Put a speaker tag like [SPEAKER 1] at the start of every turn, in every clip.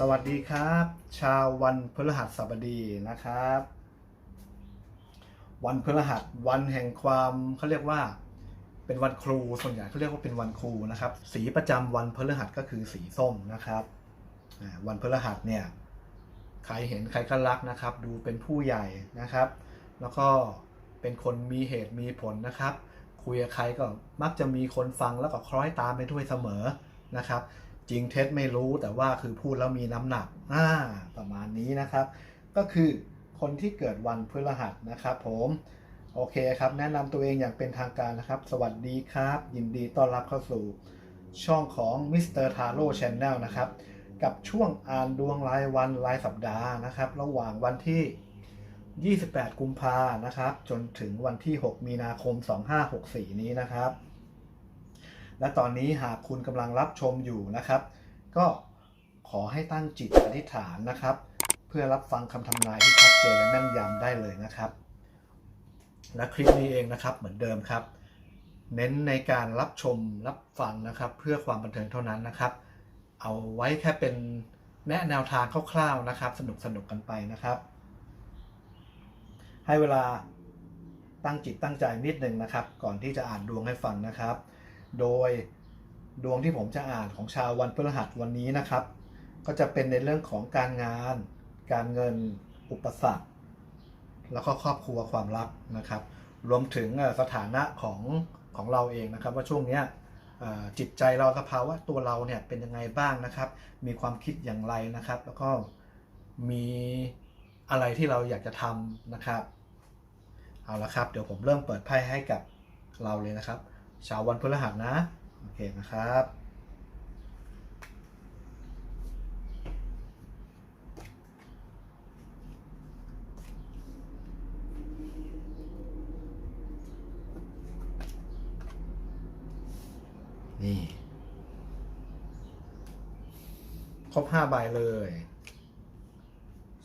[SPEAKER 1] สวัสดีครับ ชาววันพฤหัสบดีนะครับ วันพฤหัสวันแห่งความเขาเรียกว่า เป็นวันครูส่วนใหญ่เขาเรียกว่าเป็นวันครูนะครับ สีประจำวันพฤหัสก็คือสีส้มนะครับวันพฤหัสเนี่ยใครเห็นใครก็รักนะครับ ดูเป็นผู้ใหญ่นะครับ แล้วก็เป็นคนมีเหตุมีผลนะครับ คุยกับใครก็มักจะมีคนฟังแล้วก็คล้อยตามไปด้วยเสมอนะครับ จริงเท็จไม่รู้แต่ว่าคือพูดแล้วมีน้ำหนักอ่าประมาณนี้นะครับ ก็คือคนที่เกิดวันพฤหัสนะครับผมโอเคครับ แนะนำตัวเองอย่างเป็นทางการนะครับ สวัสดีครับ ยินดีต้อนรับเข้าสู่ช่องของ Mr. Taro Channel นะครับ กับช่วงอ่านดวงรายวันรายสัปดาห์นะครับ ระหว่างวันที่ 28 กุมภานะครับ จนถึงวันที่ 6 มีนาคม 2564 นี้นะครับ และตอนนี้หากคุณกำลังรับชมอยู่นะครับ ก็ขอให้ตั้งจิตอธิษฐานนะครับ เพื่อรับฟังคำทำนายที่ชัดเจนและแม่นยำได้เลยนะครับ และคลิปนี้เองนะครับเหมือนเดิมครับ เน้นในการรับชมรับฟังนะครับ เพื่อความบันเทิงเท่านั้นนะครับ เอาไว้แค่เป็นแนะแนวทางคร่าวๆนะครับ สนุกสนุกกันไปนะครับ ให้เวลาตั้งจิตตั้งใจนิดหนึ่งนะครับ ก่อนที่จะอ่านดวงให้ฟังนะครับ โดยดวงที่ผมจะอ่านของชาววันพฤหัสวันนี้นะครับ ก็จะเป็นในเรื่องของการงาน การเงิน อุปสรรค แล้วก็ครอบครัวความรักนะครับ รวมถึงสถานะของของเราเองนะครับ ว่าช่วงนี้จิตใจเราสภาวะตัวเราเนี่ยเป็นยังไงบ้างนะครับ มีความคิดอย่างไรนะครับ แล้วก็มีอะไรที่เราอยากจะทำนะครับ เอาละครับ เดี๋ยวผมเริ่มเปิดไพ่ให้กับเราเลยนะครับ ชาววันพฤหัสนะ โอเคนะครับนี่ครบห้าใบเลย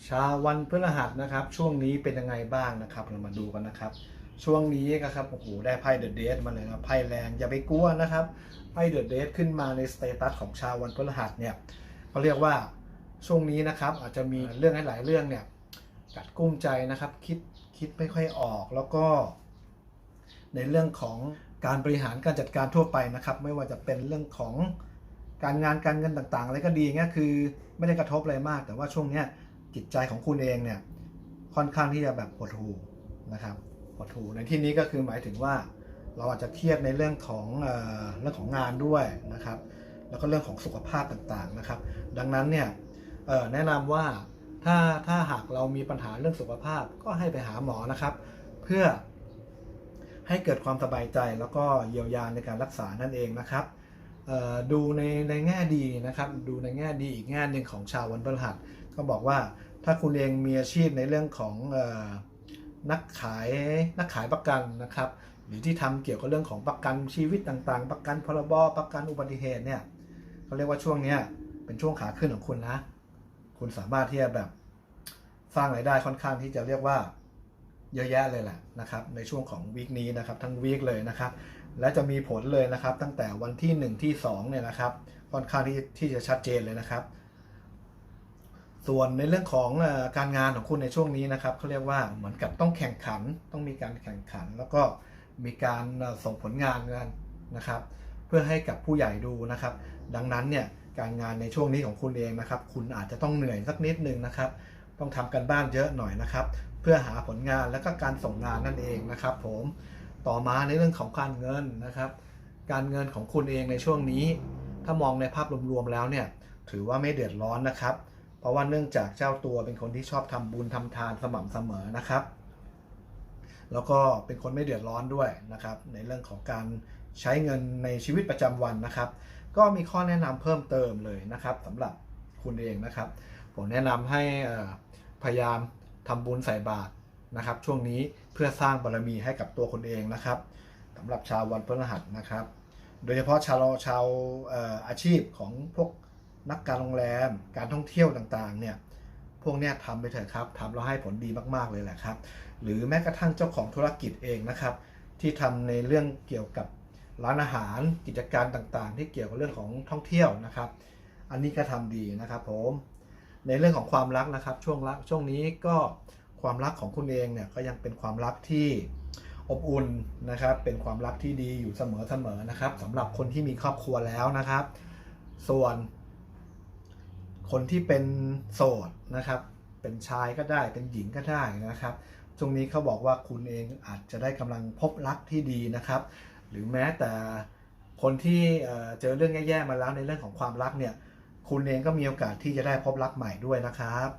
[SPEAKER 1] ชาววันพฤหัสนะครับ ช่วงนี้เป็นยังไงบ้างนะครับ เรามาดูกันนะครับ ช่วงนี้นะครับโอ้โหได้ไพ่เดอะเดมาเลยนะไพ่แรงอย่าไปกลัวนะครับไพ่เดอะเดขึ้นมาในสเตตัสของชาววันพฤหัสเนี่ยเขาเรียกว่าช่วงนี้นะครับอาจจะมีเรื่องหลายเรื่องเนี่ยกัดกุ้มใจนะครับคิดคิดไม่ค่อยออกแล้วก็ ในเรื่องของการบริหารการจัดการทั่วไปนะครับ ไม่ว่าจะเป็นเรื่องของการงานการเงินต่างๆ อะไรก็ดีเงี้ยคือไม่ได้กระทบอะไรมาก แต่ว่าช่วงเนี้ยจิตใจของคุณเองเนี่ยค่อนข้างที่จะแบบหดหู่นะครับ หดหูในที่นี้ก็คือหมายถึงว่าเราอาจจะเครียดในเรื่องของเอเรื่องของงานด้วยนะครับ แล้วก็เรื่องของสุขภาพต่างๆนะครับ ดังนั้นเนี่ยแนะนำว่าถ้าถ้าหากเรามีปัญหาเรื่องสุขภาพก็ให้ไปหาหมอนะครับ เพื่อให้เกิดความสบายใจแล้วก็เยียวยาในการรักษานั่นเองนะครับดูในในแง่ดีนะครับ ดูในแง่ดีอีกแง่หนึ่งของชาววันพฤหัสก็บอกว่าถ้าคุณเองมีอาชีพในเรื่องของอ นักขายนักขายประกันนะครับ หรือที่ทำเกี่ยวกับเรื่องของประกันชีวิตต่างๆ ประกันพรบประกันอุบัติเหตุเนี่ยเขาเรียกว่าช่วงเนี้ยเป็นช่วงขาขึ้นของคุณนะ คุณสามารถที่จะแบบสร้างรายได้ค่อนข้างที่จะเรียกว่าเยอะแยะเลยแหละนะครับในช่วงของวีคนี้นะครับทั้งวีคเลยนะครับและจะมีผลเลยนะครับตั้งแต่วันที่ 1 ที่2เนี่ยนะครับค่อนข้างที่ที่จะชัดเจนเลยนะครับ ส่วนในเรื่องของอการงานของคุณในช่วงนี้นะครับเขาเรียกว่าเหมือนกับต้องแข่งขันต้องมีการแข่งขัน แล้วก็มีการส่งผลงานกันนะครับ เพื่อให้กับผู้ใหญ่ดูนะครับ ดังนั้นเนี่ยการงานในช่วงนี้ของคุณเองนะครับ คุณอาจจะต้องเหนื่อยสักนิดนึงนะครับ ต้องทำกันบ้านเยอะหน่อยนะครับ เพื่อหาผลงานและก็การส่งงานนั่นเองนะครับ ผมต่อมาในเรื่องของการเงินนะครับ การเงินของคุณเองในช่วงนี้ ถ้ามองในภาพรวมๆแล้วเนี่ยถือว่าไม่เดือดร้อนนะครับ เพราะว่าเนื่องจากเจ้าตัวเป็นคนที่ชอบทำบุญทำทานสม่ำเสมอนะครับ แล้วก็เป็นคนไม่เดือดร้อนด้วยนะครับ ในเรื่องของการใช้เงินในชีวิตประจำวันนะครับ ก็มีข้อแนะนำเพิ่มเติมเลยนะครับสำหรับคุณเองนะครับ ผมแนะนำให้พยายามทำบุญใส่บาตรนะครับ ช่วงนี้เพื่อสร้างบารมีให้กับตัวคนเองนะครับสำหรับชาววันพฤหัสนะครับ โดยเฉพาะชาวชาวอาชีพของพวก นักการโรงแรม การท่องเที่ยวต่างๆ เนี่ย พวกเนี้ยทำไปเถอะครับทำแล้วให้ผลดีมากๆเลยแหละครับ หรือแม้กระทั่งเจ้าของธุรกิจเองนะครับ ที่ทำในเรื่องเกี่ยวกับร้านอาหารกิจการต่างๆ ที่เกี่ยวกับเรื่องของท่องเที่ยวนะครับ อันนี้ก็ทำดีนะครับผม ในเรื่องของความรักนะครับ ช่วงรักช่วงนี้ก็ความรักของคุณเองเนี่ยก็ยังเป็นความรักที่อบอุ่นนะครับ เป็นความรักที่ดีอยู่เสมอๆนะครับสำหรับคนที่มีครอบครัวแล้วนะครับ ส่วน คนที่เป็นโสดนะครับ เป็นชายก็ได้เป็นหญิงก็ได้นะครับ ช่วงนี้เขาบอกว่าคุณเองอาจจะได้กำลังพบรักที่ดีนะครับ หรือแม้แต่คนที่เอ่อเจอเรื่องแย่ๆมาแล้วในเรื่องของความรักเนี่ย คุณเองก็มีโอกาสที่จะได้พบรักใหม่ด้วยนะครับ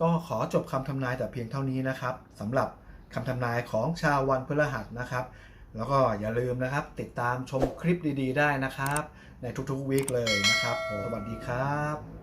[SPEAKER 1] ก็ขอจบคำทำนายแต่เพียงเท่านี้นะครับสำหรับคำทำนายของชาววันพฤหัสนะครับ แล้วก็อย่าลืมนะครับ ติดตามชมคลิปดีๆ ได้นะครับ ในทุกๆวีคเลยนะครับ สวัสดีครับ